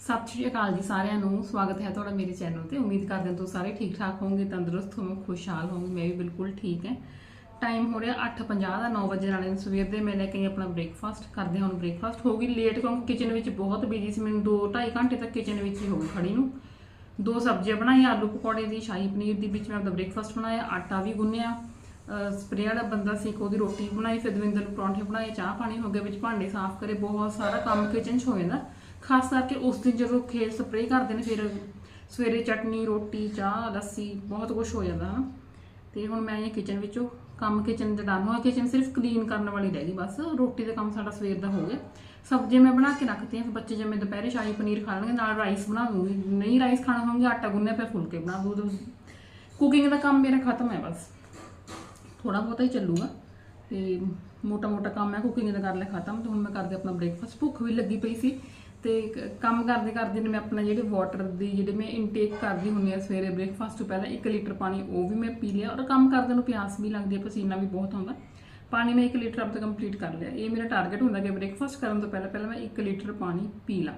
ਸਤਿ ਸ਼੍ਰੀ ਅਕਾਲ ਜੀ ਸਾਰਿਆਂ ਨੂੰ। ਸਵਾਗਤ ਹੈ ਤੁਹਾਡਾ ਮੇਰੇ ਚੈਨਲ ਤੇ। ਉਮੀਦ ਕਰਦੇ ਹਾਂ ਤੁਸੀਂ ਸਾਰੇ ਠੀਕ ਠਾਕ ਹੋਵੋਗੇ, ਤੰਦਰੁਸਤ ਹੋਵੋਗੇ, ਖੁਸ਼ਹਾਲ ਹੋਵੋਗੇ। ਮੈਂ ਵੀ ਬਿਲਕੁਲ ਠੀਕ ਹੈ। ਟਾਈਮ ਹੋ ਰਿਹਾ 8:50 ਦਾ 9 ਵਜੇ ਵਾਲੇ ਸਵੇਰ ਦੇ। ਮੈਂ ਲੈ ਕੇ ਆਪਣਾ ਬ੍ਰੇਕਫਾਸਟ ਕਰਦੇ ਹਾਂ ਹੁਣ ਬ੍ਰੇਕਫਾਸਟ ਹੋ ਗਈ ਲੇਟ ਕਿਉਂਕਿ ਕਿਚਨ ਵਿੱਚ ਬਹੁਤ ਬਿਜ਼ੀ ਸੀ। ਮੈਨੂੰ 2 2.5 ਘੰਟੇ ਤੱਕ ਕਿਚਨ ਵਿੱਚ ਹੀ ਹੋ ਗਈ ਖੜੀ ਨੂੰ। ਦੋ ਸਬਜ਼ੀਆਂ ਬਣਾਈਆਂ, ਆਲੂ ਪਕੌੜੇ ਦੀ, ਸ਼ਾਹੀ ਪਨੀਰ ਦੀ। ਵਿੱਚ ਮੈਂ ਆਪਣਾ ਬ੍ਰੇਕਫਾਸਟ ਬਣਾਇਆ, ਆਟਾ ਵੀ ਗੁੰਨਿਆ। ਸਪਰੇਅ ਵਾਲਾ ਬੰਦਾ ਸੀ ਇੱਕ, ਉਹਦੀ ਰੋਟੀ ਬਣਾਈ। ਫਿਰ ਦਵਿੰਦਰ ਨੂੰ ਪਰੌਂਠੇ ਬਣਾਏ, ਚਾਹ ਪਾਣੀ ਹੋ ਗਿਆ, ਵਿੱਚ ਭਾਂਡੇ ਸਾਫ਼ ਕਰੇ। ਬਹੁਤ ਸਾਰਾ ਕੰਮ ਕਿਚਨ 'ਚ ਹੋ ਜਾਂਦਾ। ਖਾਸ ਕਰਕੇ ਉਸ ਦਿਨ ਜਦੋਂ ਖੇਤ ਸਪਰੇਅ ਕਰਦੇ ਨੇ, ਫਿਰ ਸਵੇਰੇ ਚਟਨੀ, ਰੋਟੀ, ਚਾਹ, ਲੱਸੀ, ਬਹੁਤ ਕੁਝ ਹੋ ਜਾਂਦਾ ਹਨਾ। ਤੇ ਹੁਣ ਮੈਂ ਇਹ ਕਿਚਨ ਵਿੱਚੋਂ ਕੰਮ ਕਿਚਨ ਦਾ ਡਨ ਹੋਇਆ ਕਿਚਨ ਸਿਰਫ ਕਲੀਨ ਕਰਨ ਵਾਲੀ ਰਹਿ ਗਈ ਬਸ। ਰੋਟੀ ਦਾ ਕੰਮ ਸਾਡਾ ਸਵੇਰ ਦਾ ਹੋ ਗਿਆ। ਸਬਜ਼ੀਆਂ ਮੈਂ ਬਣਾ ਕੇ ਰੱਖਦੀ ਹੈ ਫਿਰ ਬੱਚੇ ਜਿਵੇਂ ਦੁਪਹਿਰੇ ਸ਼ਾਹੀ ਪਨੀਰ ਖਾ ਲੈਣਗੇ, ਨਾਲ ਰਾਈਸ ਬਣਾ ਦੂੰਗੀ ਨਹੀਂ ਰਾਈਸ ਖਾਣਾ ਹੋਊਗਾ, ਆਟਾ ਗੁੰਨਿਆ ਪਿਆ, ਫੁਲਕੇ ਬਣਾ ਦੂੰ ਕੁਕਿੰਗ ਦਾ ਕੰਮ ਮੇਰਾ ਖਤਮ ਹੈ ਬਸ। ਥੋੜਾ ਬਹੁਤਾ ਹੀ ਚੱਲੂਗਾ, ਤੇ ਮੋਟਾ ਮੋਟਾ ਕੰਮ ਹੈ ਕੁਕਿੰਗ ਦਾ ਕਰ ਲਿਆ ਖਤਮ, ਤੇ ਹੁਣ ਮੈਂ ਕਰਦੇ ਆਪਣਾ ਬ੍ਰੇਕਫਾਸਟ ਭੁੱਖ ਵੀ ਲੱਗੀ ਪਈ ਸੀ ਤੇ ਕੰਮ ਕਰਦੇ ਕਰਦੇ ਨੇ ਮੈਂ ਆਪਣਾ ਜਿਹੜੇ ਵਾਟਰ ਦੀ ਜਿਹੜੇ ਮੈਂ ਇਨਟੇਕ ਕਰਦੀ ਹੁੰਦੀ ਆ ਸਵੇਰੇ ਬ੍ਰੇਕਫਾਸਟ ਤੋਂ ਪਹਿਲਾਂ 1 ਲੀਟਰ ਪਾਣੀ ਉਹ ਵੀ ਮੈਂ ਪੀ ਲਿਆ ਔਰ ਕੰਮ ਕਰਦੇ ਨੂੰ ਪਿਆਸ ਵੀ ਲੱਗਦੀ ਹੈ, ਪਸੀਨਾ ਵੀ ਬਹੁਤ ਆਉਂਦਾ। ਪਾਣੀ ਮੈਂ 1 ਲੀਟਰ ਅਬ ਤੱਕ ਕੰਪਲੀਟ ਕਰ ਲਿਆ। ਇਹ ਮੇਰਾ ਟਾਰਗੇਟ ਹੁੰਦਾ ਕਿ ਬ੍ਰੇਕਫਾਸਟ ਕਰਨ ਤੋਂ ਪਹਿਲਾਂ ਪਹਿਲਾਂ ਮੈਂ 1 ਲੀਟਰ ਪਾਣੀ ਪੀ ਲਾਂ।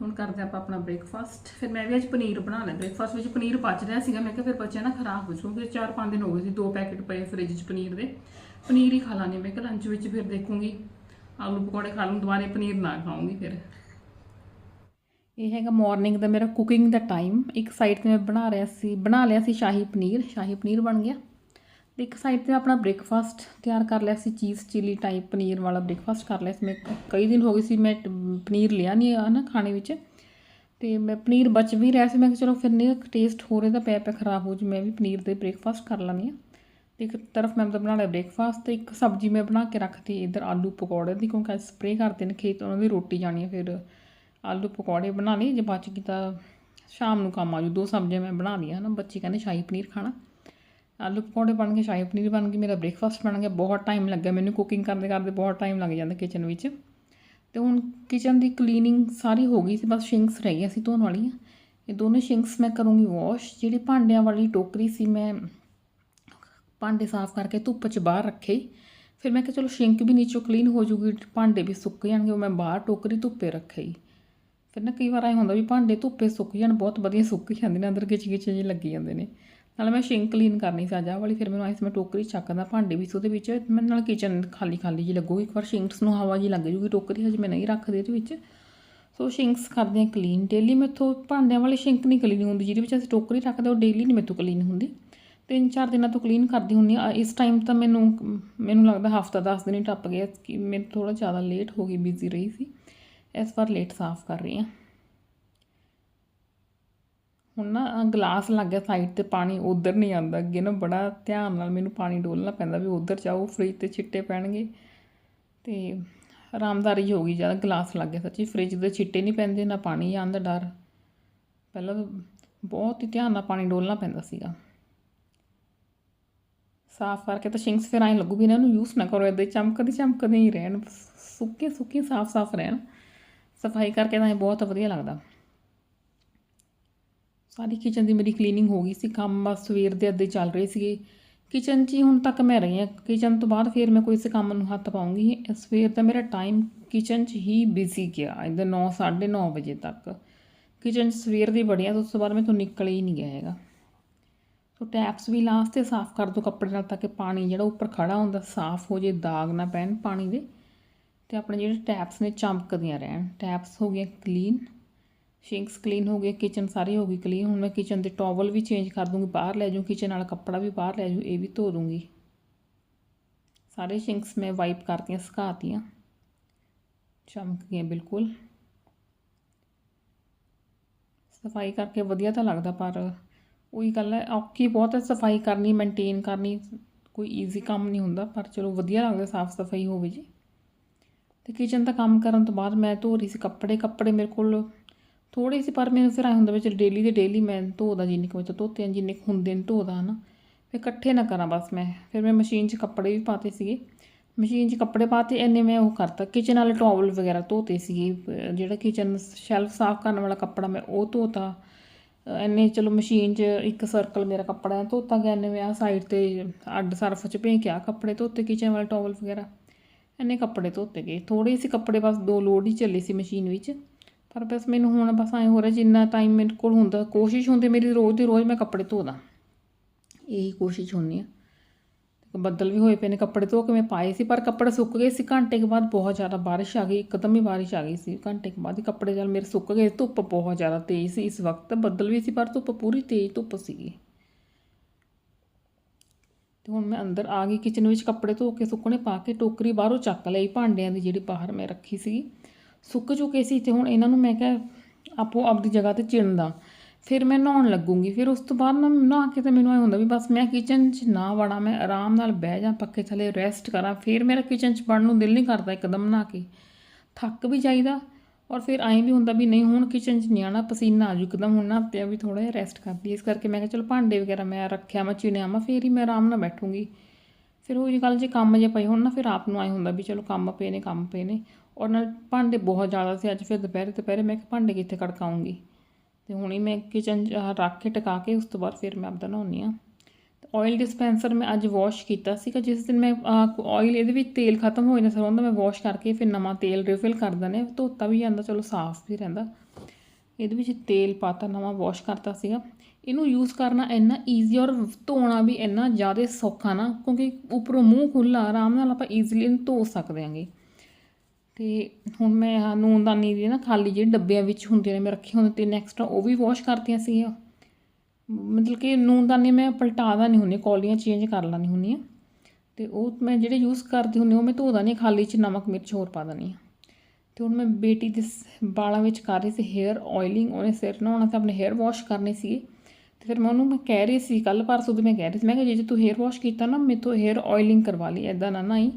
ਹੁਣ ਕਰਦੇ ਆਪਾਂ ਆਪਣਾ ਬ੍ਰੇਕਫਾਸਟ ਫਿਰ ਮੈਂ ਵੀ ਅੱਜ ਪਨੀਰ ਬਣਾ ਲਿਆ। ਬ੍ਰੇਕਫਾਸਟ ਵਿੱਚ ਪਨੀਰ ਬਚ ਰਿਹਾ ਸੀਗਾ। ਮੈਂ ਕਿਹਾ ਫਿਰ ਬੱਚਿਆਂ ਨਾ ਖਰਾਬ ਹੋ ਜਾਊਗਾ। ਫਿਰ 4-5 ਦਿਨ ਹੋ ਗਏ ਸੀ। ਦੋ ਪੈਕੇਟ ਪਏ ਫ੍ਰਿਜ 'ਚ ਪਨੀਰ ਦੇ। ਪਨੀਰ ਹੀ ਖਾ ਲਾਂਗੇ। ਮੈਂ ਕਿਹਾ ਲੰਚ ਵਿੱਚ ਫਿਰ ਦੇਖੂੰਗੀ। ਆਲੂ ਪਕੌੜੇ ਖਾ ਲੂੰ, ਦੁਬਾਰੇ ਪਨੀਰ ਨਾ ਖਾਉਂਗੀ ਫਿਰ। ਇਹ ਹੈਗਾ ਮਾਰਨਿੰਗ ਦਾ ਮੇਰਾ ਕੁਕਿੰਗ ਦਾ ਟਾਈਮ ਇੱਕ ਸਾਈਡ ਤੇ ਮੈਂ ਬਣਾ ਰਿਹਾ ਸੀ, ਬਣਾ ਲਿਆ ਸੀ ਸ਼ਾਹੀ ਪਨੀਰ। ਸ਼ਾਹੀ ਪਨੀਰ ਬਣ ਗਿਆ। ਤੇ ਇੱਕ ਸਾਈਡ ਤੇ ਆਪਣਾ ਬ੍ਰੇਕਫਾਸਟ ਤਿਆਰ ਕਰ ਲਿਆ ਸੀ ਚੀਜ਼ ਚਿਲੀ ਟਾਈਪ ਪਨੀਰ ਵਾਲਾ ਬ੍ਰੇਕਫਾਸਟ ਕਰ ਲਿਆ ਸੀ। ਮੈਂ ਕਈ ਦਿਨ ਹੋ ਗਏ ਸੀ, ਮੈਂ ਪਨੀਰ ਲਿਆ ਨਹੀਂ ਆ ਨਾ ਖਾਣੇ ਵਿੱਚ। ਤੇ ਮੈਂ ਪਨੀਰ ਬਚ ਵੀ ਰਿਹਾ ਸੀ। ਮੈਂ ਕਿਹਾ ਚਲੋ ਫਿਰ ਨਹੀਂ ਟੇਸਟ ਹੋ ਰਿਹਾ ਤਾਂ ਪੈ ਪੈ ਖਰਾਬ ਹੋ ਜੂ ਮੈਂ ਵੀ ਪਨੀਰ ਦੇ ਬ੍ਰੇਕਫਾਸਟ ਕਰ ਲੈਂਦੀ ਹਾਂ। ਇੱਕ ਤਰਫ ਮੈਂ ਤਾਂ ਬਣਾ ਲਿਆ ਬ੍ਰੇਕਫਾਸਟ ਤੇ ਇੱਕ ਸਬਜ਼ੀ ਮੈਂ ਬਣਾ ਕੇ ਰੱਖਤੀ, ਇੱਧਰ ਆਲੂ ਪਕੌੜੇ ਦੀ, ਕਿਉਂਕਿ ਸਪਰੇਅ ਕਰਦੇ ਨੇ ਖੇਤ, ਉਹਨਾਂ ਦੀ ਰੋਟੀ ਜਾਣੀ ਹੈ ਫਿਰ ਆਲੂ ਪਕੌੜੇ ਬਣਾ ਲਈ ਜੇ ਬਾਅਦ ਚ ਤਾਂ ਸ਼ਾਮ ਨੂੰ ਕੰਮ ਆ ਜੂ ਦੋ ਸਬਜ਼ੀਆਂ ਮੈਂ ਬਣਾ ਲਈਆਂ ਨਾ ਬੱਚੇ ਕਹਿੰਦੇ ਸ਼ਾਹੀ ਪਨੀਰ ਖਾਣਾ। ਆਲੂ ਪਕੌੜੇ ਬਣ ਗਏ, ਸ਼ਾਹੀ ਪਨੀਰ ਬਣ ਗਈ ਮੇਰਾ ਬ੍ਰੇਕਫਾਸਟ ਬਣ ਗਿਆ, ਬਹੁਤ ਟਾਈਮ ਲੱਗਿਆ, ਮੈਨੂੰ ਕੁਕਿੰਗ ਕਰਦੇ ਕਰਦੇ ਬਹੁਤ ਟਾਈਮ ਲੱਗ ਜਾਂਦਾ ਕਿਚਨ ਵਿੱਚ। ਤੇ ਹੁਣ ਕਿਚਨ ਦੀ ਕਲੀਨਿੰਗ ਸਾਰੀ ਹੋ ਗਈ ਸੀ, ਬਸ ਸ਼ਿੰਕਸ ਰਹਿ ਗਈਆਂ ਸੀ ਧੋਣ ਵਾਲੀਆਂ। ਇਹ ਦੋਨੇ ਸ਼ਿੰਕਸ ਮੈਂ ਕਰੂੰਗੀ ਵਾਸ਼ ਜਿਹੜੀ ਭਾਂਡਿਆਂ ਵਾਲੀ ਟੋਕਰੀ ਸੀ, ਮੈਂ ਭਾਂਡੇ ਸਾਫ਼ ਕਰਕੇ ਧੁੱਪ 'ਚ ਬਾਹਰ ਰੱਖੇ ਫਿਰ ਮੈਂ ਕਿਹਾ, ਚਲੋ ਸ਼ਿੰਕ ਵੀ ਨੀਚੋਂ ਕਲੀਨ ਹੋ ਜੂਗੀ, ਭਾਂਡੇ ਵੀ ਸੁੱਕ ਜਾਣਗੇ, ਉਹ ਮੈਂ ਬਾਹਰ ਟੋਕਰੀ ਧੁੱਪੇ ਰੱਖੇ ਫਿਰ ਨਾ ਕਈ ਵਾਰ ਐ ਹੁੰਦਾ ਵੀ ਭਾਂਡੇ ਧੁੱਪੇ ਸੁੱਕ ਜਾਣ, ਬਹੁਤ ਵਧੀਆ ਸੁੱਕ ਜਾਂਦੇ ਨੇ, ਅੰਦਰ ਗਿਚ ਗਿਚ ਜਿਹੇ ਲੱਗੀ ਜਾਂਦੇ ਨੇ। ਨਾਲ ਮੈਂ ਸ਼ਿੰਕ ਕਲੀਨ ਕਰਨੀ ਸੀ ਅੱਜ ਵਾਲੀ, ਫਿਰ ਮੈਨੂੰ ਆਈ ਮੈਂ ਟੋਕਰੀ ਚੱਕਦਾ ਭਾਂਡੇ ਵੀ ਸੀ, ਉਹਦੇ ਵਿੱਚ ਮੈਂ ਨਾਲ ਕਿਚਨ ਖਾਲੀ ਖਾਲੀ ਜੀ ਲੱਗੂਗੀ, ਇੱਕ ਵਾਰ ਸ਼ਿੰਕਸ ਨੂੰ ਹਵਾ ਜੀ ਲੱਗ ਜੂਗੀ ਟੋਕਰੀ, ਹਜੇ ਮੈਂ ਨਹੀਂ ਰੱਖਦੀ ਇਹਦੇ ਵਿੱਚ। ਸੋ ਸ਼ਿੰਕਸ ਕਰਦੇ ਹਾਂ ਕਲੀਨ ਡੇਲੀ ਮੈਥੋਂ ਭਾਂਡਿਆਂ ਵਾਲੀ ਸ਼ਿੰਕ ਨਹੀਂ ਕਲੀਨ ਹੁੰਦੀ, ਜਿਹਦੇ ਵਿੱਚ ਅਸੀਂ ਟੋਕਰੀ ਰੱਖਦੇ ਉਹ ਡੇਲੀ ਨਹੀਂ ਮੈਥੋਂ ਕਲੀਨ ਹੁੰਦੀ। ਤਿੰਨ ਚਾਰ ਦਿਨਾਂ ਤੋਂ ਕਲੀਨ ਕਰਦੀ ਹੁੰਦੀ ਆ ਇਸ ਟਾਈਮ ਤਾਂ ਮੈਨੂੰ ਮੈਨੂੰ ਲੱਗਦਾ ਹਫਤਾ 10 ਦਿਨ ਹੀ ਟੱਪ ਗਿਆ ਕਿ ਮੈਂ ਥੋੜਾ ਜ਼ਿਆਦਾ ਲੇਟ ਹੋ ਗਈ ਬਿਜ਼ੀ ਰਹੀ ਸੀ। ਇਸ ਵਾਰ ਲੇਟ ਸਾਫ਼ ਕਰ ਰਹੀ ਹਾਂ। ਹੁਣ ਨਾ ਆਹ ਗਲਾਸ ਲੱਗ ਗਿਆ ਸਾਈਡ ਤੇ, ਪਾਣੀ ਉਧਰ ਨਹੀਂ ਆਉਂਦਾ। ਅੱਗੇ ਨਾ ਬੜਾ ਧਿਆਨ ਨਾਲ ਮੈਨੂੰ ਪਾਣੀ ਡੋਲਣਾ ਪੈਂਦਾ ਵੀ ਉਧਰ ਜਾਓ ਫ੍ਰਿਜ ਤੇ ਛਿੱਟੇ ਪੈਣਗੇ। ਤੇ ਆਰਾਮਦਾਰੀ ਹੋ ਗਈ ਜ਼ਿਆਦਾ ਗਲਾਸ ਲੱਗ ਗਿਆ ਸੱਚੀ। ਫ੍ਰਿਜ ਦੇ ਛਿੱਟੇ ਨਹੀਂ ਪੈਂਦੇ, ਨਾ ਪਾਣੀ ਆਉਣ ਦਾ ਡਰ। ਪਹਿਲਾਂ ਬਹੁਤ ਹੀ ਧਿਆਨ ਨਾਲ ਪਾਣੀ ਡੋਲਣਾ ਪੈਂਦਾ ਸੀਗਾ। ਸਾਫ਼ ਕਰਕੇ ਤਾਂ ਸ਼ਿੰਕਸ ਫਿਰ ਐਂ ਲੱਗੂ ਵੀ ਇਹਨਾਂ ਨੂੰ ਯੂਜ਼ ਨਾ ਕਰੋ ਇੱਦਾਂ ਚਮਕਦੇ ਚਮਕਦੇ ਹੀ ਰਹਿਣ, ਸੁੱਕੇ ਸੁੱਕੇ ਸਾਫ਼ ਸਾਫ਼ ਰਹਿਣ। ਸਫ਼ਾਈ ਕਰਕੇ ਤਾਂ ਇਹ ਬਹੁਤ ਵਧੀਆ ਲੱਗਦਾ। ਸਾਰੀ ਕਿਚਨ ਦੀ ਮੇਰੀ ਕਲੀਨਿੰਗ ਹੋ ਗਈ ਸੀ, ਕੰਮ ਬਸ ਸਵੇਰ ਦੇ ਅੱਧੇ ਚੱਲ ਰਹੇ ਸੀਗੇ। ਕਿਚਨ 'ਚ ਹੀ ਹੁਣ ਤੱਕ ਮੈਂ ਰਹੀ ਹਾਂ। ਕਿਚਨ ਤੋਂ ਬਾਅਦ ਫਿਰ ਮੈਂ ਕੋਈ ਇਸ ਕੰਮ ਨੂੰ ਹੱਥ ਪਾਉਂਗੀ। ਸਵੇਰ ਦਾ ਮੇਰਾ ਟਾਈਮ ਕਿਚਨ 'ਚ ਹੀ ਬਿਜ਼ੀ ਗਿਆ, ਇੱਧਰ 9 9:30 ਵਜੇ ਤੱਕ। ਕਿਚਨ 'ਚ ਸਵੇਰ ਦੀ ਬੜੀਆਂ ਉਸ ਤੋਂ ਬਾਅਦ ਮੈਂ ਤੋਂ ਨਿਕਲ ਹੀ ਨਹੀਂ ਗਿਆ ਹੈਗਾ। ਸੋ ਟੈਪਸ ਵੀ ਲਾਸਟ ਤੇ ਸਾਫ਼ ਕਰ ਦੋ ਕੱਪੜੇ ਨਾਲ ਤਾਂ ਕਿ ਪਾਣੀ ਜਿਹੜਾ ਉੱਪਰ ਖੜਾ ਹੁੰਦਾ ਸਾਫ਼ ਹੋ ਜੇ, ਦਾਗ ਨਾ ਪੈਣ ਪਾਣੀ ਦੇ। ਤੇ ਆਪਣੇ ਜਿਹੜੇ ਟੈਪਸ ਨੇ ਚਮਕਦੀਆਂ ਰਹਿਣ। ਟੈਪਸ ਹੋ ਗਏ ਕਲੀਨ ਸ਼ਿੰਕਸ ਕਲੀਨ ਹੋ ਗਏ ਕਿਚਨ ਸਾਰੀ ਹੋ ਗਈ ਕਲੀਨ ਹੁਣ ਮੈਂ ਕਿਚਨ ਦੇ ਟਾਵਲ ਵੀ ਚੇਂਜ ਕਰ ਦੂੰਗੀ, ਬਾਹਰ ਲੈ ਜਾਊਂ ਕਿਚਨ ਵਾਲਾ ਕੱਪੜਾ ਵੀ ਬਾਹਰ ਲੈ ਜਾਊਂ, ਇਹ ਵੀ ਧੋ ਦੂੰਗੀ। ਸਾਰੇ ਸ਼ਿੰਕਸ ਮੈਂ ਵਾਈਪ ਕਰਤੀਆਂ, ਸੁਕਾਤੀਆਂ। ਚਮਕ ਗਈਆਂ ਬਿਲਕੁਲ। ਸਫ਼ਾਈ ਕਰਕੇ ਵਧੀਆ ਤਾਂ ਲੱਗਦਾ ਪਰ ਉਹੀ ਗੱਲ ਹੈ, ਔਖੀ ਬਹੁਤ ਹੈ, ਸਫ਼ਾਈ ਕਰਨੀ ਮੇਨਟੇਨ ਕਰਨੀ, ਕੋਈ ਈਜ਼ੀ ਕੰਮ ਨਹੀਂ ਹੁੰਦਾ, ਪਰ ਚਲੋ ਵਧੀਆ ਲੱਗਦਾ, ਸਾਫ਼ ਸਫ਼ਾਈ ਹੋਵੇ ਜੀ। ਤੇ ਕਿਚਨ ਦਾ ਕੰਮ ਕਰਨ ਤੋਂ ਬਾਅਦ ਮੈਂ ਧੋ ਰਹੀ ਸੀ ਕੱਪੜੇ ਕੱਪੜੇ ਮੇਰੇ ਕੋਲ ਥੋੜੇ ਸੀ, ਪਰ ਮੈਨੂੰ ਫਿਰ ਐਂ ਹੁੰਦਾ ਵਿੱਚ ਡੇਲੀ ਦੇ ਡੇਲੀ ਮੈਂ ਧੋਦਾ, ਜਿੰਨੇ ਕੁ ਮੇਰੇ ਧੋਤੇ ਜਿੰਨੇ ਕੁ ਹੁੰਦੇ ਨੇ ਧੋਦਾ ਹਨਾ। ਫਿਰ ਇਕੱਠੇ ਨਾ ਕਰਾਂ ਬਸ ਮੈਂ, ਫਿਰ ਮੈਂ ਮਸ਼ੀਨ 'ਚ ਕੱਪੜੇ ਵੀ ਪਾਤੇ ਸੀਗੇ। ਮਸ਼ੀਨ 'ਚ ਕੱਪੜੇ ਪਾਤੇ, ਇੰਨੇ ਮੈਂ ਉਹ ਕਰਤਾ ਕਿਚਨ ਵਾਲੇ ਟਾਵਲ ਵਗੈਰਾ ਧੋਤੇ ਸੀਗੇ, ਜਿਹੜਾ ਕਿਚਨ ਸ਼ੈਲਫ ਸਾਫ਼ ਕਰਨ ਵਾਲਾ ਕੱਪੜਾ ਮੈਂ ਉਹ ਧੋਤਾ। ਅਹ ਇੰਨੇ ਚਲੋ ਮਸ਼ੀਨ 'ਚ ਇੱਕ ਸਰਕਲ ਮੇਰਾ ਕੱਪੜਾ ਧੋਤਾ ਗਿਆ ਇੰਨੇ ਮੈਂ ਆਹ ਸਾਈਡ ਤੇ ਅੱਡ ਸਰਫ 'ਚ ਭੇ ਕੇ ਆ ਕੱਪੜੇ ਧੋਤੇ ਕਿਚਨ ਵਾਲੇ ਟਾਵਲ ਵਗੈਰਾ। ਇੰਨੇ ਕੱਪੜੇ ਧੋਤੇ ਗਏ। ਥੋੜੇ ਸੀ ਕੱਪੜੇ, ਬਸ ਦੋ ਲੋਡ ਹੀ ਚੱਲੇ ਸੀ ਮਸ਼ੀਨ ਵਿੱਚ। ਪਰ ਬਸ ਮੈਨੂੰ ਹੁਣ ਬਸ ਐਂ ਹੋ ਰਿਹਾ ਜਿੰਨਾ ਟਾਈਮ ਮੇਰੇ ਕੋਲ ਹੁੰਦਾ, ਕੋਸ਼ਿਸ਼ ਹੁੰਦੀ ਮੇਰੀ ਰੋਜ਼ ਦੀ ਰੋਜ਼ ਮੈਂ ਕੱਪੜੇ ਧੋ ਦਾਂ ਇਹੀ ਕੋਸ਼ਿਸ਼ ਹੁੰਦੀ ਆ। ਬੱਦਲ ਵੀ ਹੋਏ ਪਏ ਨੇ ਕੱਪੜੇ ਧੋ ਕੇ ਮੈਂ ਪਾਏ ਸੀ, ਪਰ ਕੱਪੜੇ ਸੁੱਕ ਗਏ ਸੀ। ਘੰਟੇ ਕੇ ਬਾਅਦ ਬਹੁਤ ਜ਼ਿਆਦਾ ਬਾਰਿਸ਼ ਆ ਗਈ, ਇੱਕਦਮ ਹੀ ਬਾਰਿਸ਼ ਆ ਗਈ ਸੀ। ਘੰਟੇ ਕੇ ਬਾਅਦ ਹੀ ਕੱਪੜੇ ਚੱਲ ਮੇਰੇ ਸੁੱਕ ਗਏ, ਧੁੱਪ ਬਹੁਤ ਜ਼ਿਆਦਾ ਤੇਜ਼ ਸੀ। ਇਸ ਵਕਤ ਬੱਦਲ ਵੀ ਸੀ, ਪਰ ਧੁੱਪ ਪੂਰੀ ਤੇਜ਼ ਧੁੱਪ ਸੀਗੀ। ਤੇ ਹੁਣ ਮੈਂ ਅੰਦਰ ਆ ਗਈ ਕਿਚਨ ਵਿੱਚ ਕੱਪੜੇ ਧੋ ਕੇ ਸੁੱਕਣੇ ਪਾ ਕੇ ਟੋਕਰੀ ਬਾਹਰੋਂ ਚੱਕ ਲਈ, ਭਾਂਡਿਆਂ ਦੀ ਜਿਹੜੀ ਬਾਹਰ ਮੈਂ ਰੱਖੀ ਸੀ ਸੁੱਕ ਚੁੱਕੇ ਸੀ ਤੇ ਹੁਣ ਇਹਨਾਂ ਨੂੰ ਮੈਂ ਕਿਹਾ ਆਪੋ ਆਪਦੀ ਜਗ੍ਹਾ ਤੇ ਚਿਣਦਾ। ਫਿਰ ਮੈਂ ਨਹਾਉਣ ਲੱਗੂੰਗੀ। ਫਿਰ ਉਸ ਤੋਂ ਬਾਅਦ ਨਾ ਨਹਾ ਕੇ ਤੇ ਮੈਨੂੰ ਐ ਹੁੰਦਾ ਵੀ ਬਸ ਮੈਂ ਕਿਚਨ 'ਚ ਨਾ ਵੜਾਂ, ਮੈਂ ਆਰਾਮ ਨਾਲ ਬਹਿ ਜਾ, ਪੱਖੇ ਥੱਲੇ ਰੈਸਟ ਕਰਾਂ। ਫਿਰ ਮੇਰਾ ਕਿਚਨ 'ਚ ਵੜਨ ਨੂੰ ਦਿਲ ਨਹੀਂ ਕਰਦਾ ਇੱਕਦਮ ਨਹਾ ਕੇ। ਥੱਕ ਵੀ ਜਾਈਦਾ ਔਰ ਫਿਰ ਐਂ ਵੀ ਹੁੰਦਾ ਵੀ ਨਹੀਂ, ਹੁਣ ਕਿਚਨ 'ਚ ਨਹੀਂ ਆਉਣਾ, ਪਸੀਨਾ ਆ ਜੂ ਇੱਕਦਮ। ਹੁਣ ਨਾ ਪਿਆ ਵੀ ਥੋੜਾ ਜਿਹਾ ਰੈਸਟ ਕਰਦੀ ਇਸ ਕਰਕੇ ਮੈਂ ਕਿਹਾ ਚਲੋ ਭਾਂਡੇ ਵਗੈਰਾ ਮੈਂ ਰੱਖਿਆ, ਮੈਂ ਚਿਣਿਆ, ਮੈਂ ਫਿਰ ਹੀ ਮੈਂ ਆਰਾਮ ਨਾਲ ਬੈਠੂੰਗੀ। ਫਿਰ ਉਹ ਜੀ ਗੱਲ ਜੇ ਕੰਮ ਜੇ ਪਏ ਹੋਣ ਨਾ, ਫਿਰ ਆਪ ਨੂੰ ਆਏ ਹੁੰਦਾ ਵੀ ਚਲੋ ਕੰਮ ਪਏ ਨੇ, ਕੰਮ ਪਏ ਨੇ। ਔਰ ਨਾਲ ਭਾਂਡੇ ਬਹੁਤ ਜ਼ਿਆਦਾ ਸੀ, ਅੱਜ ਫਿਰ ਦੁਪਹਿਰੇ ਦੁਪਹਿਰੇ ਮੈਂ ਕਿ ਭਾਂਡੇ ਕਿੱਥੇ ਖੜਕਾਉਂਗੀ ਤੇ ਹੁਣੀ ਮੈਂ ਕਿਚਨ ਰੱਖ ਕੇ ਟਿਕਾ ਕੇ ਉਸ ਤੋਂ ਬਾਅਦ ਫਿਰ ਮੈਂ ਆਪਦਾ ਨਹਾਉਂਦੀ ਹਾਂ। ਆਇਲ ਡਿਸਪੈਂਸਰ ਮੈਂ ਅੱਜ ਵਾਸ਼ ਕੀਤਾ ਸੀਗਾ, ਜਿਸ ਦਿਨ ਮੈਂ ਆਇਲ ਇਹਦੇ ਵਿੱਚ ਤੇਲ ਖਤਮ ਹੋ ਜਾਂਦਾ ਸਰੋਂ ਦਾ ਮੈਂ ਵਾਸ਼ ਕਰਕੇ ਫਿਰ ਨਵਾਂ ਤੇਲ ਰਿਫਿਲ ਕਰ ਦਿੰਦੇ ਧੋਤਾ ਵੀ ਜਾਂਦਾ, ਚਲੋ ਸਾਫ਼ ਵੀ ਰਹਿੰਦਾ। ਇਹਦੇ ਵਿੱਚ ਤੇਲ ਪਾਤਾ, ਨਵਾਂ ਵਾਸ਼ ਕਰਤਾ ਸੀਗਾ। ਇਹਨੂੰ ਯੂਜ਼ ਕਰਨਾ ਇੰਨਾ ਈਜ਼ੀ ਔਰ ਧੋਣਾ ਵੀ ਇੰਨਾ ਜ਼ਿਆਦਾ ਸੌਖਾ ਨਾ, ਕਿਉਂਕਿ ਉੱਪਰੋਂ ਮੂੰਹ ਖੁੱਲਾ ਆਰਾਮ ਨਾਲ ਆਪਾਂ ਈਜ਼ੀਲੀ ਇਹਨੂੰ ਧੋ ਸਕਦੇ ਆਂਗੇ ਤੇ ਹੁਣ ਮੈਂ ਆਹ ਨੂਨਦਾਨੀ ਦੀ ਨਾ ਖਾਲੀ ਜਿਹੜੇ ਡੱਬਿਆਂ ਵਿੱਚ ਹੁੰਦੇ ਨੇ ਮੈਂ ਰੱਖੇ ਹੁੰਦੇ ਤਿੰਨ ਐਕਸਟਰਾ ਉਹ ਵੀ ਵਾਸ਼ ਕਰਤੀਆਂ ਸੀਗੀਆਂ। ਮਤਲਬ ਕਿ ਨੂਨਦਾਨੀ ਮੈਂ ਪਲਟਾਦਾ ਨਹੀਂ ਹੁੰਦੀ, ਕੌਲੀਆਂ ਚੇਂਜ ਕਰ ਲੈਣੀ ਹੁੰਦੀਆਂ ਤੇ ਉਹ ਮੈਂ ਜਿਹੜੇ ਯੂਜ਼ ਕਰਦੀ ਹੁੰਦੀ ਉਹ ਮੈਂ ਧੋਦਾ ਨਹੀਂ ਖਾਲੀ ਚ ਨਮਕ, ਮਿਰਚ ਹੋਰ ਪਾ ਦਨੀ ਤੇ ਹੁਣ ਮੈਂ ਬੇਟੀ ਦੇ ਸ- ਵਾਲਾਂ ਵਿੱਚ ਕਰ ਰਹੀ ਸੀ ਹੇਅਰ ਆਇਲਿੰਗ ਉਹਨੇ ਸਿਰ ਨਹਾਉਣਾ ਤੇ ਆਪਣੇ ਹੇਅਰ ਵਾਸ਼ ਕਰਨੇ ਸੀਗੇ। ਤੇ ਫਿਰ ਮੈਂ ਉਹਨੂੰ ਮੈਂ ਕਹਿ ਰਹੀ ਸੀ ਕੱਲ ਪਰਸੋਂ ਦੀ ਮੈਂ ਕਹਿ ਰਹੀ ਸੀ, ਮੈਂ ਕਿਹਾ ਜੇ ਜੇ ਤੂੰ ਹੇਅਰ ਵਾਸ਼ ਕੀਤਾ ਨਾ, ਮੇਰੇ ਤੋਂ ਹੇਅਰ ਆਇਲਿੰਗ ਕਰਵਾ ਲਈ ਐਦਾਂ ਨਾ ਨਾ ਹੀ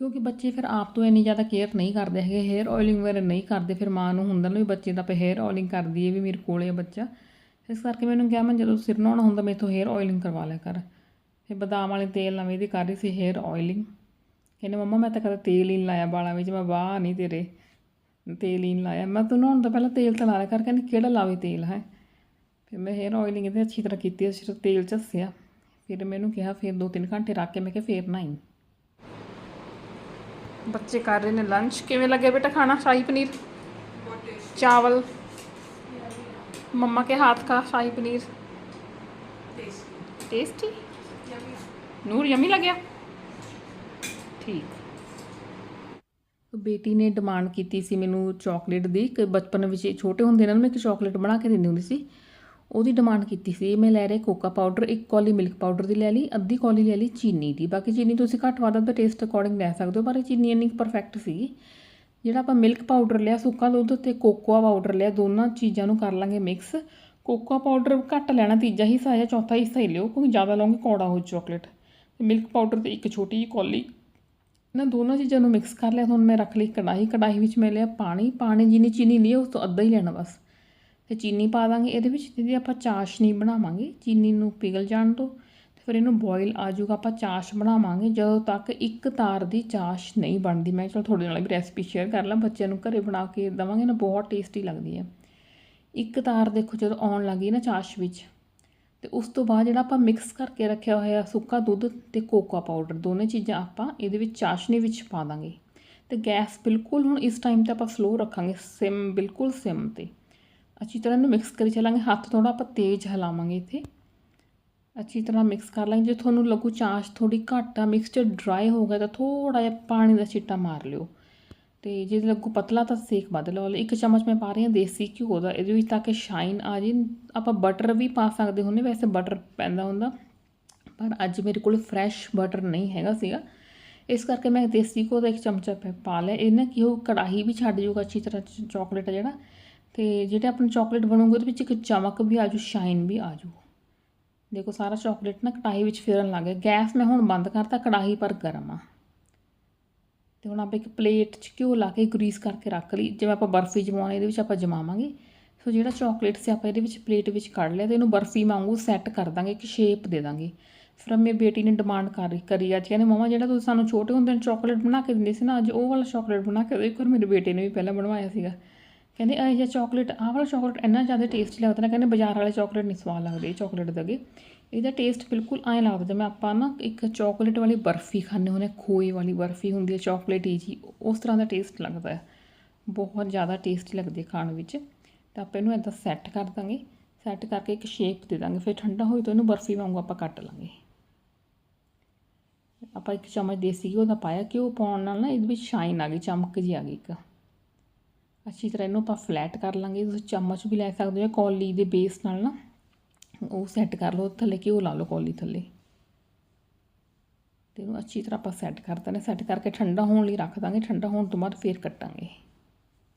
ਕਿਉਂਕਿ ਬੱਚੇ ਫਿਰ ਆਪ ਤੋਂ ਇੰਨੀ ਜ਼ਿਆਦਾ ਕੇਅਰ ਨਹੀਂ ਕਰਦੇ ਹੈਗੇ ਹੇਅਰ ਆਇਲਿੰਗ ਵਗੈਰਾ ਨਹੀਂ ਕਰਦੇ, ਫਿਰ ਮਾਂ ਨੂੰ ਹੁੰਦਾ ਨਾ ਵੀ ਬੱਚੇ ਦਾ ਆਪਾਂ ਹੇਅਰ ਆਇਲਿੰਗ ਕਰਦੀ ਹੈ ਵੀ ਮੇਰੇ ਕੋਲੇ ਆ ਬੱਚਾ। ਇਸ ਕਰਕੇ ਮੈਨੂੰ ਕਿਹਾ, ਮੈਂ ਜਦੋਂ ਸਿਰ ਨਹਾਉਣਾ ਹੁੰਦਾ ਮੇਥੋਂ ਹੇਅਰ ਆਇਲਿੰਗ ਕਰਵਾ ਲਿਆ ਕਰ। ਫਿਰ ਬਦਾਮ ਵਾਲੇ ਤੇਲ ਨਾਲ ਇਹਦੀ ਕਰ ਰਹੀ ਸੀ ਹੇਅਰ ਆਇਲਿੰਗ ਕਹਿੰਦੇ, ਮੰਮਾ, ਮੈਂ ਤਾਂ ਕਦੇ ਤੇਲ ਹੀ ਨਹੀਂ ਲਾਇਆ ਵਾਲਾਂ ਵਿੱਚ, ਮੈਂ ਵਾਹ ਨਹੀਂ ਤੇਰੇ ਤੇਲ ਹੀ ਨਹੀਂ ਲਾਇਆ। ਮੈਂ ਤੂੰ ਨਹਾਉਣ ਤੋਂ ਪਹਿਲਾਂ ਤੇਲ ਤਾਂ ਲਾ ਲਿਆ ਕਰ, ਕਹਿੰਦੀ, ਕਿਹੜਾ ਲਾਵੇ ਤੇਲ, ਹੈ? ਫਿਰ ਮੈਂ ਹੇਅਰ ਆਇਲਿੰਗ ਇਹਦੇ ਅੱਛੀ ਤਰ੍ਹਾਂ ਕੀਤੀ ਸਿਰ ਤੇਲ ਝੱਸਿਆ। ਫਿਰ ਮੈਨੂੰ ਕਿਹਾ, ਫਿਰ 2-3 ਘੰਟੇ ਰੱਖ ਕੇ, ਮੈਂ ਕਿਹਾ, ਫੇਰ ਨਹਾਈ। ਬੱਚੇ ਕਰ ਰਹੇ ਨੇ ਲੰਚ ਕਿਵੇਂ ਲੱਗੇ ਬੇਟਾ ਖਾਣਾ ਸ਼ਾਹੀ ਪਨੀਰ ਚਾਵਲ मम्मा के हाथ का शाही पनीर टेस्टी ਨੂਰ ਯਮੀ ਲੱਗਿਆ ਠੀਕ ਬੇਟੀ ਨੇ ਡਿਮਾਂਡ ਕੀਤੀ ਸੀ ਮੈਨੂੰ ਚਾਕਲੇਟ ਦੀ ਕਿ ਬਚਪਨ ਵਿੱਚ ਛੋਟੇ ਹੁੰਦੇ ਨਾਲ ਮੈਂ ਇੱਕ ਚਾਕਲੇਟ ਬਣਾ ਕੇ ਦਿੰਦੀ ਹੁੰਦੀ ਸੀ ਉਹਦੀ ਡਿਮਾਂਡ ਕੀਤੀ ਸੀ, ਮੈਂ ਲੈ ਰਹੀ ਕੋਕਾ ਪਾਊਡਰ ਇੱਕ ਕੌਲੀ ਮਿਲਕ ਪਾਊਡਰ ਦੀ ਲੈ ਲਈ, ਅੱਧੀ ਕੌਲੀ ਲੈ ਲਈ ਚੀਨੀ ਦੀ। ਬਾਕੀ ਚੀਨੀ ਤੁਸੀਂ ਘੱਟ ਵੱਧ ਦਾ ਟੇਸਟ ਅਕੋਰਡਿੰਗ ਲੈ ਸਕਦੇ ਹੋ, ਪਰ ਇਹ ਚੀਨੀ ਇੰਨੀ ਪਰਫੈਕਟ ਸੀ। ਜਿਹੜਾ ਆਪਾਂ ਮਿਲਕ ਪਾਊਡਰ ਲਿਆ, ਸੁੱਕਾ ਦੁੱਧ ਤੇ ਕੋਕੋਆ ਪਾਊਡਰ ਲਿਆ, ਦੋਨਾਂ ਚੀਜ਼ਾਂ ਨੂੰ ਕਰ ਲਾਂਗੇ ਮਿਕਸ ਕੋਕੋਆ ਪਾਊਡਰ ਘੱਟ ਲੈਣਾ ਤੀਜਾ ਹਿੱਸਾ ਜਾਂ ਚੌਥਾ ਹਿੱਸਾ ਹੀ ਲਿਓ, ਕਿਉਂਕਿ ਜ਼ਿਆਦਾ ਲਓਗੇ ਕੌੜਾ ਹੋ ਚਾਕਲੇਟ ਤੇ ਮਿਲਕ ਪਾਊਡਰ ਤੇ ਇੱਕ ਛੋਟੀ ਜਿਹੀ ਕੌਲੀ। ਨਾ ਦੋਨਾਂ ਚੀਜ਼ਾਂ ਨੂੰ ਮਿਕਸ ਕਰ ਲਿਆ, ਹੁਣ ਮੈਂ ਰੱਖ ਲਈ ਕੜਾਹੀ। ਕੜਾਹੀ ਵਿੱਚ ਮੈਂ ਲਿਆ ਪਾਣੀ ਪਾਣੀ ਜਿੰਨੀ ਚੀਨੀ ਲਈ ਉਸ ਤੋਂ ਅੱਧਾ ਹੀ ਲੈਣਾ ਬਸ। ਤੇ ਚੀਨੀ ਪਾ ਦਾਂਗੇ, ਇਹਦੇ ਵਿੱਚ ਜਿਹਦੀ ਆਪਾਂ ਚਾਸ਼ਨੀ ਬਣਾਵਾਂਗੇ, ਚੀਨੀ ਨੂੰ ਪਿਘਲ ਜਾਣ ਤੋਂ, ਤੇ ਫਿਰ ਇਹਨੂੰ ਬੋਇਲ ਆ ਜਾਊਗਾ, ਆਪਾਂ ਚਾਸ਼ ਬਣਾਵਾਂਗੇ, ਜਦੋਂ ਤੱਕ ਇੱਕ ਤਾਰ ਦੀ ਚਾਸ਼ ਨਹੀਂ ਬਣਦੀ। ਮੈਂ ਚਲ ਤੁਹਾਡੇ ਨਾਲ ਵੀ ਰੈਸਪੀ ਸ਼ੇਅਰ ਕਰ ਲਾਂ, ਬੱਚਿਆਂ ਨੂੰ ਘਰੇ ਬਣਾ ਕੇ ਦੇਵਾਂਗੇ, ਨਾ ਬਹੁਤ ਟੇਸਟੀ ਲੱਗਦੀ ਹੈ ਇੱਕ ਤਾਰ ਦੇਖੋ, ਜਦੋਂ ਆਉਣ ਲੱਗੀ ਨਾ ਚਾਸ਼ ਵਿੱਚ, ਤੇ ਉਸ ਤੋਂ ਬਾਅਦ ਜਿਹੜਾ ਆਪਾਂ ਮਿਕਸ ਕਰਕੇ ਰੱਖਿਆ ਹੋਇਆ ਸੁੱਕਾ ਦੁੱਧ ਤੇ ਕੋਕਾ ਪਾਊਡਰ ਦੋਨੇ ਚੀਜ਼ਾਂ ਆਪਾਂ ਇਹਦੇ ਵਿੱਚ ਚਾਸ਼ਨੀ ਵਿੱਚ ਪਾ ਦਾਂਗੇ। ਤੇ ਗੈਸ ਬਿਲਕੁਲ ਹੁਣ ਇਸ ਟਾਈਮ ਤੇ ਆਪਾਂ ਸਲੋ ਰੱਖਾਂਗੇ ਸਿਮ ਬਿਲਕੁਲ ਸਿਮ ਤੇ। ਅੱਛੀ ਤਰ੍ਹਾਂ ਇਹਨੂੰ ਮਿਕਸ ਕਰੀ ਚੱਲਾਂਗੇ, ਹੱਥ ਥੋੜਾ ਆਪਾਂ ਤੇਜ਼ ਹਿਲਾਵਾਂਗੇ ਇੱਥੇ। ਅੱਛੀ ਤਰ੍ਹਾਂ ਮਿਕਸ ਕਰ ਲਾਂਗੇ, ਜੇ ਤੁਹਾਨੂੰ ਲੱਗੂ ਚਾਸ਼ ਥੋੜੀ ਘੱਟ ਆ ਮਿਕਸਚਰ ਡਰਾਈ ਹੋ ਗਿਆ ਤਾਂ ਥੋੜਾ ਜਿਹਾ ਪਾਣੀ ਦਾ ਛਿੱਟਾ ਮਾਰ ਲਿਓ। ਤੇ ਜੇ ਲੱਗੂ ਪਤਲਾ ਤਾਂ ਸੇਕ ਵੱਧ ਲਓ। ਇੱਕ ਚਮਚ ਮੈਂ ਪਾ ਰਹੀ ਹਾਂ ਦੇਸੀ ਘਿਓ ਦਾ, ਇਹਦੇ ਵਿੱਚ ਤਾਂ ਕਿ ਸ਼ਾਈਨ ਆ ਜੇ। ਆਪਾਂ ਬਟਰ ਵੀ ਪਾ ਸਕਦੇ ਹੁੰਦੇ, ਵੈਸੇ ਬਟਰ ਪੈਂਦਾ ਹੁੰਦਾ, ਪਰ ਅੱਜ ਮੇਰੇ ਕੋਲ ਫਰੈਸ਼ ਬਟਰ ਨਹੀਂ ਹੈਗਾ ਸੀਗਾ। ਇਸ ਕਰਕੇ ਮੈਂ ਦੇਸੀ ਘਿਓ ਦਾ ਇੱਕ ਚਮਚਾ ਪਾ- ਪਾ ਲਿਆ। ਇਹ ਨਾ ਕਿ ਉਹ ਕੜਾਹੀ ਵੀ ਛੱਡ ਜਾਊਗਾ ਅੱਛੀ ਤਰ੍ਹਾਂ ਚਾਕਲੇਟ ਜਿਹੜਾ। ਤੇ ਜਿਹੜੇ ਆਪਣੀ ਚਾਕਲੇਟ ਬਣੂਗੇ ਉਹਦੇ ਵਿੱਚ ਇੱਕ ਚਮਕ ਵੀ ਆਜੂ ਸ਼ਾਈਨ ਵੀ ਆਜੂ ਦੇਖੋ ਸਾਰਾ ਚਾਕਲੇਟ ਨਾ ਕੜਾਹੀ ਵਿੱਚ ਫਿਰਨ ਲੱਗ ਗਿਆ। ਗੈਸ ਮੈਂ ਹੁਣ ਬੰਦ ਕਰਤਾ, ਕੜਾਹੀ ਪਰ ਗਰਮ ਆ। ਤੇ ਹੁਣ ਆਪਾਂ ਇੱਕ ਪਲੇਟ 'ਚ ਘਿਓ ਲਾ ਕੇ ਗਰੀਸ ਕਰਕੇ ਰੱਖ ਲਈ। ਜਿਵੇਂ ਆਪਾਂ ਬਰਫੀ ਜਮਾਉਣੀ, ਇਹਦੇ ਵਿੱਚ ਆਪਾਂ ਜਮਾਵਾਂਗੇ। ਸੋ ਜਿਹੜਾ ਚਾਕਲੇਟ ਸੀ ਆਪਾਂ ਇਹਦੇ ਵਿੱਚ ਪਲੇਟ ਵਿੱਚ ਕੱਢ ਲਿਆ ਤੇ ਇਹਨੂੰ ਬਰਫੀ ਵਾਂਗੂ ਸੈੱਟ ਕਰ ਦਾਂਗੇ, ਇੱਕ ਸ਼ੇਪ ਦੇ ਦਾਂਗੇ। ਫਿਰ ਮੇਰੀ ਬੇਟੀ ਨੇ ਡਿਮਾਂਡ ਕਰ ਕਰੀ ਅੱਜ ਕਹਿੰਦੇ, ਮਮਾ, ਜਿਹੜਾ ਤੁਸੀਂ ਸਾਨੂੰ ਛੋਟੇ ਹੁੰਦੇ ਨੇ ਚਾਕਲੇਟ ਬਣਾ ਕੇ ਦਿੰਦੇ ਸੀ ਨਾ, ਅੱਜ ਉਹ ਵਾਲਾ ਚਾਕਲੇਟ ਬਣਾ ਕੇ ਦੇਖੋ ਇੱਕ ਵਾਰ ਮੇਰੇ ਬੇਟੇ ਨੇ ਵੀ ਪਹਿਲਾਂ ਬਣਵਾਇਆ ਸੀਗਾ। ਕਹਿੰਦੇ ਇਹ ਜਿਹਾ ਚਾਕਲੇਟ ਆਹ ਵਾਲਾ ਚਾਕਲੇਟ ਇੰਨਾ ਜ਼ਿਆਦਾ ਟੇਸਟੀ ਲੱਗਦਾ ਨਾ ਕਹਿੰਦੇ ਬਾਜ਼ਾਰ ਵਾਲੇ ਚਾਕਲੇਟ ਨਹੀਂ ਸਵਾਦ ਲੱਗਦੇ ਇਹ ਚਾਕਲੇਟ ਦੇ ਅੱਗੇ ਇਹਦਾ ਟੇਸਟ ਬਿਲਕੁਲ ਐਂ ਲੱਗਦਾ ਜਿਵੇਂ ਆਪਾਂ ਨਾ ਇੱਕ ਚਾਕਲੇਟ ਵਾਲੀ ਬਰਫੀ ਖਾਂਦੇ ਹੁੰਦੇ ਹਾਂ, ਖੋਏ ਵਾਲੀ ਬਰਫੀ ਹੁੰਦੀ ਹੈ ਚਾਕਲੇਟੀ ਜੀ ਉਸ ਤਰ੍ਹਾਂ ਦਾ ਟੇਸਟ ਲੱਗਦਾ ਹੈ। ਬਹੁਤ ਜ਼ਿਆਦਾ ਟੇਸਟੀ ਲੱਗਦੀ ਹੈ ਖਾਣ ਵਿੱਚ। ਤਾਂ ਆਪਾਂ ਇਹਨੂੰ ਇਦਾਂ ਸੈੱਟ ਕਰ ਦਾਂਗੇ। ਸੈੱਟ ਕਰਕੇ ਇੱਕ ਸ਼ੇਪ ਦੇ ਦਾਂਗੇ। ਫਿਰ ਠੰਡਾ ਹੋਈ ਤਾਂ ਇਹਨੂੰ ਬਰਫੀ ਵਾਂਗੂ ਆਪਾਂ ਕੱਟ ਲਾਂਗੇ। ਆਪਾਂ ਇੱਕ ਚਮਚ ਦੇਸੀ ਘਿਓ ਦਾ ਪਾਇਆ ਘਿਓ ਪਾਉਣ ਨਾਲ ਨਾ ਇਹਦੇ ਵਿੱਚ ਸ਼ਾਈਨ ਆ ਗਈ ਚਮਕ ਜੀ ਆ ਗਈ ਇੱਕ। ਅੱਛੀ ਤਰ੍ਹਾਂ ਇਹਨੂੰ ਆਪਾਂ ਫਲੈਟ ਕਰ ਲਾਂਗੇ, ਤੁਸੀਂ ਚਮਚ ਵੀ ਲੈ ਸਕਦੇ ਹੋ ਕੌਲੀ ਦੇ ਬੇਸ ਨਾਲ ਨਾ, ਉਹ ਸੈੱਟ ਕਰ ਲਓ, ਥੱਲੇ ਘਿਓ ਲਾ ਲਓ ਕੌਲੀ ਥੱਲੇ। ਤੇ ਇਹਨੂੰ ਅੱਛੀ ਤਰ੍ਹਾਂ ਆਪਾਂ ਸੈੱਟ ਕਰ ਦਿੰਦੇ ਸੈੱਟ ਕਰਕੇ ਠੰਡਾ ਹੋਣ ਲਈ ਰੱਖ ਦਾਂਗੇ, ਠੰਡਾ ਹੋਣ ਤੋਂ ਬਾਅਦ ਫੇਰ ਕੱਟਾਂਗੇ।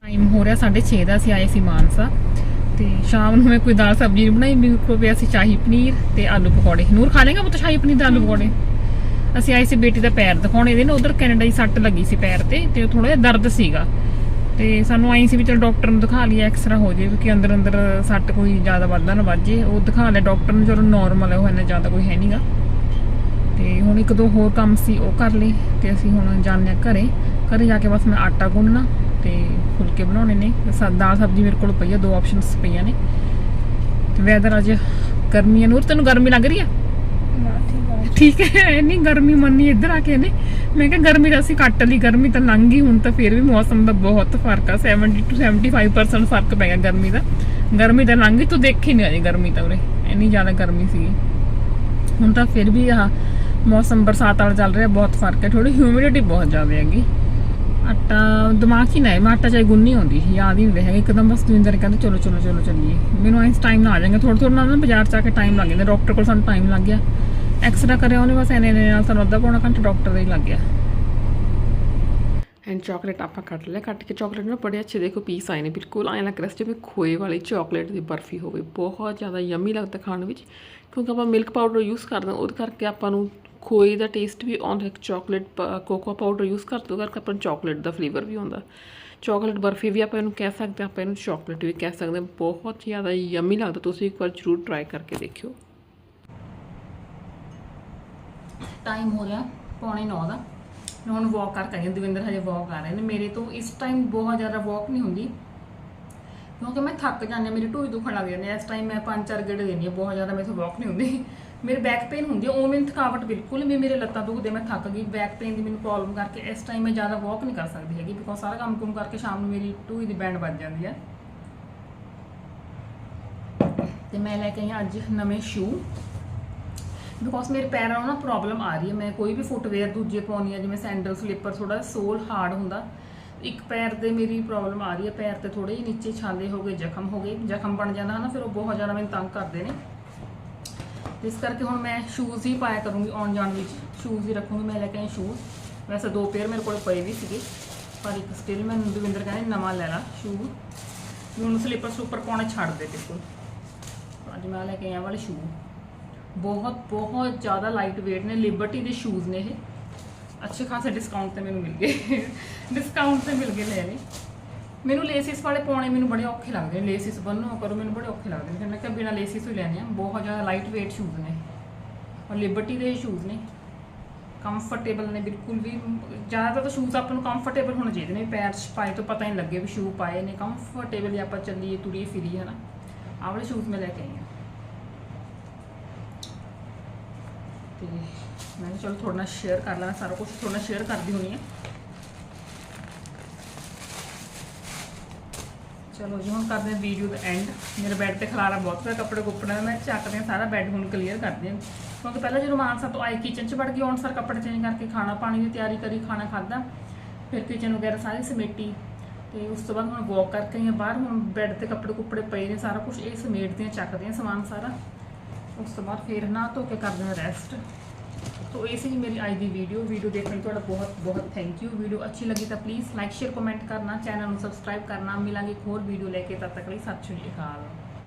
ਟਾਈਮ ਹੋ ਰਿਹਾ 6:30 ਦਾ, ਅਸੀਂ ਆਏ ਸੀ ਮਾਨਸਾ। ਤੇ ਸ਼ਾਮ ਨੂੰ ਮੈਂ ਕੋਈ ਦਾਲ ਸਬਜ਼ੀ ਨਹੀਂ ਬਣਾਈ, ਮੇਰੇ ਕੋਲ ਪਿਆ ਸੀ ਸ਼ਾਹੀ ਪਨੀਰ ਤੇ ਆਲੂ ਪਕੌੜੇ। ਨੂਰ ਖਾ ਲੇਗਾ ਪੁੱਤ ਸ਼ਾਹੀ ਪਨੀਰ ਤੇ ਆਲੂ ਪਕੌੜੇ? ਅਸੀਂ ਆਏ ਸੀ ਬੇਟੀ ਦਾ ਪੈਰ ਦਿਖਾਉਣ, ਇਹਦੇ ਨਾ ਉਧਰ ਕੈਨੇਡਾ ਦੀ ਸੱਟ ਲੱਗੀ ਸੀ ਪੈਰ ਤੇ ਤੇ ਥੋੜਾ ਜਿਹਾ ਦਰਦ ਸੀਗਾ। ਤੇ ਸਾਨੂੰ ਆਈ ਸੀ ਵੀ ਚਲ ਡਾਕਟਰ ਨੂੰ ਦਿਖਾ ਲਈਏ ਐਕਸਰਾ ਹੋ ਜੇ ਕਿ ਅੰਦਰ ਅੰਦਰ ਸੱਟ ਕੋਈ ਜ਼ਿਆਦਾ ਵੱਧਦਾ ਨਾ ਵੱਜੇ ਉਹ ਦਿਖਾ ਲਿਆ ਡਾਕਟਰ ਨੂੰ ਚਲੋ ਨਾਰਮਲ ਹੈ ਉਹ ਇੰਨਾ ਜ਼ਿਆਦਾ ਕੋਈ ਹੈ ਨਹੀਂਗਾ ਤੇ ਹੁਣ ਇੱਕ ਦੋ ਹੋਰ ਕੰਮ ਸੀ ਉਹ ਕਰ ਲਏ ਤੇ ਅਸੀਂ ਹੁਣ ਜਾਂਦੇ ਹਾਂ ਘਰੇ। ਘਰੇ ਜਾ ਕੇ ਬਸ ਮੈਂ ਆਟਾ ਗੁੰਨਣਾ ਤੇ ਫੁਲਕੇ ਬਣਾਉਣੇ ਨੇ। ਦਾਲ ਸਬਜ਼ੀ ਮੇਰੇ ਕੋਲ ਪਈ ਆ ਦੋ ਆਪਸ਼ਨਸ ਪਈਆਂ ਨੇ। ਤੇ ਵੈਦਰ ਅੱਜ ਗਰਮੀ ਹੈ ਨੂਰ ਤੈਨੂੰ ਗਰਮੀ ਲੱਗ ਰਹੀ ਆ? ਠੀਕ ਹੈ ਇੰਨੀ ਗਰਮੀ ਮੰਨੀ ਇੱਧਰ ਆ ਕੇ ਨੇ ਮੈਂ ਕਿਹਾ ਗਰਮੀ ਤਾਂ ਅਸੀਂ ਕੱਟ ਲਈ, ਗਰਮੀ ਤਾਂ ਲੰਘ ਗਈ, ਹੁਣ ਤਾਂ ਫਿਰ ਵੀ ਮੌਸਮ ਦਾ ਬਹੁਤ ਫ਼ਰਕ ਆ 70 ਟੂ 75% ਫ਼ਰਕ ਪੈ ਗਿਆ ਗਰਮੀ ਦਾ। ਗਰਮੀ ਤਾਂ ਲੰਘ ਗਈ, ਤੂੰ ਦੇਖੀ ਨਹੀਂ ਅਜੇ ਗਰਮੀ ਤਾਂ ਉਰੇ, ਇੰਨੀ ਜ਼ਿਆਦਾ ਗਰਮੀ ਸੀ। ਹੁਣ ਤਾਂ ਫਿਰ ਵੀ ਆ ਮੌਸਮ ਬਰਸਾਤ ਵਾਲਾ ਚੱਲ ਰਿਹਾ, ਬਹੁਤ ਫ਼ਰਕ ਹੈ ਥੋੜੀ ਹਿਊਮਿਡਿਟੀ ਬਹੁਤ ਜ਼ਿਆਦਾ ਹੈਗੀ। ਆਟਾ ਦਿਮਾਗ ਹੀ ਨਾ ਹੈ ਮੈਂ ਆਟਾ ਚਾਹੀ ਗੁੰਨੀ ਆਉਂਦੀ ਸੀ, ਯਾਦ ਹੀ ਨਹੀਂ ਰਿਹਾ, ਇੱਕਦਮ ਬਸ ਦਵਿੰਦਰ ਕਹਿੰਦੇ, ਚਲੋ ਚਲੋ ਚਲੋ, ਚੱਲੀਏ। ਮੈਨੂੰ ਇਸ ਟਾਈਮ ਨਾਲ ਆ ਜਾਏਗਾ ਥੋੜਾ ਥੋੜਾ ਨਾਲ ਨਾ ਬਾਜ਼ਾਰ ਚ ਆ ਕੇ ਟਾਈਮ ਲੱਗ ਜਾਂਦਾ ਡਾਕਟਰ ਕੋਲ ਸਾਨੂੰ ਟਾਈਮ ਲੱਗ ਗਿਆ। ਐਕਸਰਾ ਕਰਿਆ, ਉਹਨੇ ਬਸ ਐਨੇ ਐਨੇ ਨਾਲ ਸਾਨੂੰ ਅੱਧਾ ਪੌਣਾ ਘੰਟਾ ਡਾਕਟਰ ਦਾ ਹੀ ਲੱਗ ਗਿਆ। ਐਂਡ ਚਾਕਲੇਟ ਆਪਾਂ ਕੱਟ ਲਿਆ, ਕੱਟ ਕੇ ਚਾਕਲੇਟ ਨਾ ਬੜੇ ਅੱਛੇ ਦੇਖੋ ਪੀਸ ਆਏ ਨੇ, ਬਿਲਕੁਲ ਐਂ ਲੱਗ ਰਿਹਾ ਸੀ ਜਿਵੇਂ ਖੋਏ ਵਾਲੀ ਚਾਕਲੇਟ ਦੀ ਬਰਫੀ ਹੋਵੇ। ਬਹੁਤ ਜ਼ਿਆਦਾ ਯਮੀ ਲੱਗਦਾ ਖਾਣ ਵਿੱਚ, ਕਿਉਂਕਿ ਆਪਾਂ ਮਿਲਕ ਪਾਊਡਰ ਯੂਜ਼ ਕਰਦੇ ਹਾਂ, ਉਹਦੇ ਕਰਕੇ ਆਪਾਂ ਨੂੰ ਖੋਏ ਦਾ ਟੇਸਟ ਵੀ ਆਉਂਦਾ ਹੈ ਚਾਕਲੇਟ ਕੋਕੋ ਪਾਊਡਰ ਯੂਜ਼ ਕਰਦੇ ਉਹ ਕਰਕੇ ਆਪਾਂ ਨੂੰ ਚਾਕਲੇਟ ਦਾ ਫਲੇਵਰ ਵੀ ਆਉਂਦਾ। ਚਾਕਲੇਟ ਬਰਫੀ ਵੀ ਆਪਾਂ ਇਹਨੂੰ ਕਹਿ ਸਕਦੇ ਹਾਂ, ਆਪਾਂ ਇਹਨੂੰ ਚਾਕਲੇਟ ਵੀ ਕਹਿ ਸਕਦੇ ਹਾਂ, ਬਹੁਤ ਜ਼ਿਆਦਾ ਯਮੀ ਲੱਗਦਾ, ਤੁਸੀਂ ਇੱਕ ਵਾਰ ਜ਼ਰੂਰ ਟਰਾਈ ਕਰਕੇ ਦੇਖਿਓ। ਟਾਈਮ ਹੋ ਰਿਹਾ, ਪੌਣੇ 9 ਦਾ। ਮੈਂ ਹੁਣ ਵਾਕ ਕਰ ਆਈ ਹਾਂ, ਦਵਿੰਦਰ ਹਜੇ ਵਾਕ ਕਰ ਰਹੇ ਨੇ। ਮੇਰੇ ਤੋਂ ਇਸ ਟਾਈਮ ਬਹੁਤ ਜ਼ਿਆਦਾ ਵਾਕ ਨਹੀਂ ਹੁੰਦੀ। ਕਿਉਂਕਿ ਮੈਂ ਥੱਕ ਜਾਂਦੀ ਹਾਂ, ਮੇਰੀ ਢੂਈ ਦੁਖਣ ਲੱਗ ਜਾਂਦੀ ਹੈ। ਇਸ ਟਾਈਮ ਮੈਂ ਪੰਜ ਚਾਰ ਗੇੜੇ ਦਿੰਦੀ ਹਾਂ, ਬਹੁਤ ਜ਼ਿਆਦਾ ਮੇਰੇ ਤੋਂ ਵਾਕ ਨਹੀਂ ਹੁੰਦੀ। ਮੇਰੇ ਬੈਕ ਪੇਨ ਹੁੰਦੀ ਹੈ, ਉਹ ਮੈਨੂੰ ਥਕਾਵਟ ਬਿਲਕੁਲ ਵੀ ਮੇਰੇ ਲੱਤਾਂ ਦੁਖਦੇ, ਮੈਂ ਥੱਕ ਗਈ। ਬੈਕ ਪੇਨ ਦੀ ਮੈਨੂੰ ਪ੍ਰੋਬਲਮ ਕਰਕੇ ਇਸ ਟਾਈਮ ਮੈਂ ਜ਼ਿਆਦਾ ਵਾਕ ਨਹੀਂ ਕਰ ਸਕਦੀ ਹੈਗੀ ਬਿਕੋਜ਼ ਸਾਰਾ ਕੰਮ ਕੁਮ ਕਰਕੇ ਸ਼ਾਮ ਨੂੰ ਮੇਰੀ ਢੂਈ ਦੀ ਬੈਂਡ ਵੱਜ ਜਾਂਦੀ ਹੈ। ਤੇ ਮੈਂ ਲੈ ਕੇ ਆਈ ਹਾਂ ਅੱਜ ਨਵੇਂ ਸ਼ੂ ਬਿਕੋਜ਼ ਮੇਰੇ ਪੈਰਾਂ ਨੂੰ ਨਾ ਪ੍ਰੋਬਲਮ ਆ ਰਹੀ ਹੈ। ਮੈਂ ਕੋਈ ਵੀ ਫੁੱਟਵੇਅਰ ਦੂਜੇ ਪਾਉਣੀ ਆ ਜਿਵੇਂ ਸੈਂਡਲ ਸਲੀਪਰ ਥੋੜਾ ਸੋਲ ਹਾਰਡ ਹੁੰਦਾ। ਇੱਕ ਪੈਰ ਦੇ ਮੇਰੀ ਪ੍ਰੋਬਲਮ ਆ ਰਹੀ ਹੈ। ਪੈਰ ਤੇ ਥੋੜੇ ਜਿਹੇ ਨੀਚੇ ਛਾਲੇ ਹੋ ਗਏ, ਜ਼ਖਮ ਹੋ ਗਏ। ਜ਼ਖਮ ਬਣ ਜਾਂਦਾ ਹਨਾ, ਫਿਰ ਉਹ ਬਹੁਤ ਜ਼ਿਆਦਾ ਮੈਨੂੰ ਤੰਗ ਕਰਦੇ ਨੇ। ਇਸ ਕਰਕੇ ਹੁਣ ਮੈਂ ਸ਼ੂਜ਼ ਹੀ ਪਾਇਆ ਕਰੂੰਗੀ ਆਉਣ ਜਾਣ ਵਿੱਚ। ਸ਼ੂਜ਼ ਹੀ ਰੱਖੂੰਗੀ, ਮੈਂ ਲੈ ਕੇ ਆਈ ਸ਼ੂਜ਼ ਵੈਸੇ ਦੋ ਪੇਅਰ ਮੇਰੇ ਕੋਲ ਪਏ ਵੀ ਸੀਗੇ, ਪਰ ਇੱਕ ਸਟਿਲ ਮੈਂ ਦਵਿੰਦਰ ਕਹਿੰਦੇ ਨਵਾਂ ਲੈ ਲਾ ਸ਼ੂ ਵੀ ਹੁਣ ਸਲੀਪਰ ਸੁਪਰ ਪਾਉਣੇ ਛੱਡ ਦੇ ਬਿਲਕੁਲ। ਅੱਜ ਮੈਂ ਲੈ ਕੇ ਆਇਆ ਵਾਲੇ ਸ਼ੂ ਬਹੁਤ ਬਹੁਤ ਜ਼ਿਆਦਾ ਲਾਈਟ weight ਨੇ ਲਿਬਰਟੀ ਦੇ ਸ਼ੂਜ਼ ਨੇ ਇਹ। ਅੱਛੇ ਖਾਸੇ ਡਿਸਕਾਊਂਟ ਤੇ ਮੈਨੂੰ ਮਿਲ ਗਏ। ਡਿਸਕਾਊਂਟ ਤੇ ਮਿਲ ਗਏ, ਲੈ ਨੇ ਮੈਨੂੰ ਲੇਸਿਸ ਵਾਲੇ ਪਾਉਣੇ ਮੈਨੂੰ ਬੜੇ ਔਖੇ ਲੱਗਦੇ ਨੇ। ਲੇਸਿਸ ਬੰਨੋ ਕਰੋ, ਮੈਨੂੰ ਬੜੇ ਔਖੇ ਲੱਗਦੇ ਨੇ। ਫਿਰ ਮੈਂ ਕਿਹਾ ਬਿਨਾ ਲੇਸਿਸ ਹੀ ਲੈਣੇ ਆ। ਬਹੁਤ ਜ਼ਿਆਦਾ ਲਾਈਟ weight ਸ਼ੂਜ਼ ਨੇ ਔਰ ਲਿਬਰਟੀ ਦੇ ਸ਼ੂਜ਼ ਨੇ। ਕੰਫਰਟੇਬਲ ਨੇ, ਬਿਲਕੁਲ ਵੀ। ਜ਼ਿਆਦਾਤਰ ਤਾਂ ਸ਼ੂਜ਼ ਆਪਾਂ ਨੂੰ ਕੰਫਰਟੇਬਲ ਹੋਣੇ ਚਾਹੀਦੇ ਨੇ। ਪੈਰ 'ਚ ਪਾਏ ਤੋਂ ਪਤਾ ਹੀ ਨਹੀਂ ਲੱਗੇ ਵੀ ਸ਼ੂ ਪਾਏ ਨੇ। ਕੰਫਰਟੇਬਲ ਆਪਾਂ ਚੱਲੀਏ, ਤੁਰੀਏ, ਫਿਰੀਏ, ਹਨਾ। ਆਹ ਵਾਲੇ ਸ਼ੂਜ਼ ਮੈਂ ਲੈ ਕੇ ਆਈ ਹਾਂ। ਤੇ ਮੈਂ ਕਿਹਾ ਚਲੋ ਥੋੜਾ ਨਾਲ ਸ਼ੇਅਰ ਕਰ ਲਾਂ, ਸਾਰਾ ਕੁਝ ਥੋੜਾ ਸ਼ੇਅਰ ਕਰਦੀ ਹੋਣੀ ਹੈ। ਚਲੋ ਜੀ, ਹੁਣ ਕਰਦੇ ਹਾਂ ਵੀਡੀਓ ਦਾ ਐਂਡ ਮੇਰੇ ਬੈੱਡ ਤੇ ਖਲਾਰਾ ਬਹੁਤ ਪਿਆ, ਕੱਪੜੇ ਕੁੱਪੜੇ ਦਾ, ਮੈਂ ਚੱਕਦੇ ਹਾਂ ਸਾਰਾ ਬੈੱਡ ਹੁਣ ਕਲੀਅਰ ਕਰਦੇ ਹਾਂ। ਕਿਉਂਕਿ ਪਹਿਲਾਂ ਜਦੋਂ ਮਾਨਸਾ ਤੋਂ ਆਈ ਕਿਚਨ 'ਚ ਵੜ ਗਈ ਹੁਣ ਸਰ ਕੱਪੜੇ ਚੇਂਜ ਕਰਕੇ ਖਾਣਾ, ਪਾਣੀ ਦੀ ਤਿਆਰੀ ਕਰੀ, ਖਾਣਾ ਖਾਦਾ ਫਿਰ ਕਿਚਨ ਵਗੈਰਾ ਸਾਰੀ ਸਮੇਟੀ। ਤੇ ਉਸ ਤੋਂ ਬਾਅਦ ਹੁਣ ਵਾਕ ਕਰਕੇ ਆਈ ਹਾਂ ਬਾਹਰ, ਹੁਣ ਬੈੱਡ ਤੇ ਕੱਪੜੇ ਕੁੱਪੜੇ ਪਏ ਨੇ, ਸਾਰਾ ਕੁਝ ਇਹ ਸਮੇਟਦੇ ਹਾਂ, ਚੱਕਦੇ ਹਾਂ ਸਮਾਨ ਸਾਰਾ। ਉਸ ਤੋਂ ਬਾਅਦ ਫਿਰ ਨਾ ਧੋ ਕੇ ਕਰਦੇ ਹਾਂ ਰੈਸਟ ਤੋ ਇਹ ਸੀ ਮੇਰੀ ਅੱਜ ਦੀ ਵੀਡੀਓ ਵੀਡੀਓ ਦੇਖਣ ਲਈ ਤੁਹਾਡਾ ਬਹੁਤ ਬਹੁਤ ਥੈਂਕ ਯੂ ਵੀਡੀਓ ਅੱਛੀ ਲੱਗੀ ਤਾਂ ਪਲੀਜ਼ ਲਾਈਕ ਸ਼ੇਅਰ ਕਮੈਂਟ ਕਰਨਾ। ਚੈਨਲ ਨੂੰ ਸਬਸਕ੍ਰਾਈਬ ਕਰਨਾ। ਮਿਲਾਂਗੇ ਇੱਕ ਹੋਰ ਵੀਡੀਓ ਲੈ ਕੇ। ਤਦ ਤੱਕ ਲਈ ਸਤਿ ਸ਼੍ਰੀ ਅਕਾਲ।